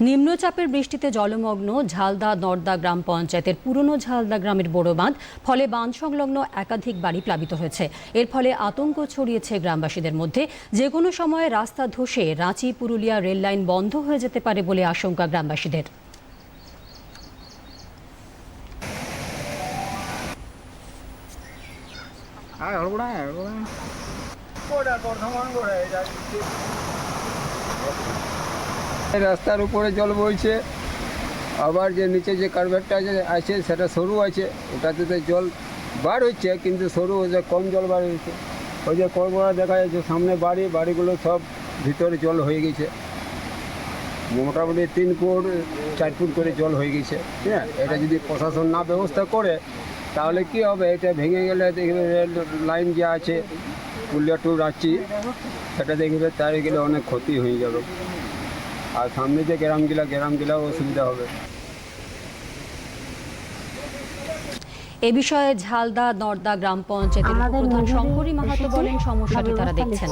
নিম্নচাপের বৃষ্টিতে জলমগ্ন ঝালদা নর্দা গ্রাম পঞ্চায়েতের পুরনো ঝালদা গ্রামের বড় বাঁধ ফলে বাঁধ সংলগ্ন একাধিক বাড়ি প্লাবিত হয়েছে। এর ফলে আতঙ্ক ছড়িয়েছে গ্রামবাসীদের মধ্যে। যে কোনো সময় রাস্তা ধসে রাঁচি পুরুলিয়া রেল লাইন বন্ধ হয়ে যেতে পারে বলে আশঙ্কা গ্রামবাসীদের। হ্যাঁ রাস্তার উপরে জল বইছে। আবার যে নিচে যে কারভেটটা যে আছে, সেটা সরু আছে। ওটাতে তো জল বার হচ্ছে, কিন্তু সরু হচ্ছে কম জল বার হচ্ছে। ওই যে করবড়া দেখা যাচ্ছে, সামনে বাড়ি, বাড়িগুলো সব ভিতরে জল হয়ে গেছে। মোটামুটি তিন ফুট, চার ফুট করে জল হয়ে গেছে। হ্যাঁ এটা যদি প্রশাসন না ব্যবস্থা করে, তাহলে কি হবে? এটা ভেঙে গেলে দেখবে লাইন যা আছে পুরুলিয়া টু রাঁচি, সেটা দেখবে, তার গেলে অনেক ক্ষতি হয়ে যাবে। আর সামনে যে গ্রামগুলা গ্রামগুলাও অসুবিধা হবে। এ বিষয়ে ঝালদা নর্দা গ্রাম পঞ্চায়েতের প্রধান শঙ্করী মাহাতো বলেন সমস্যাটি তারা দেখছেন।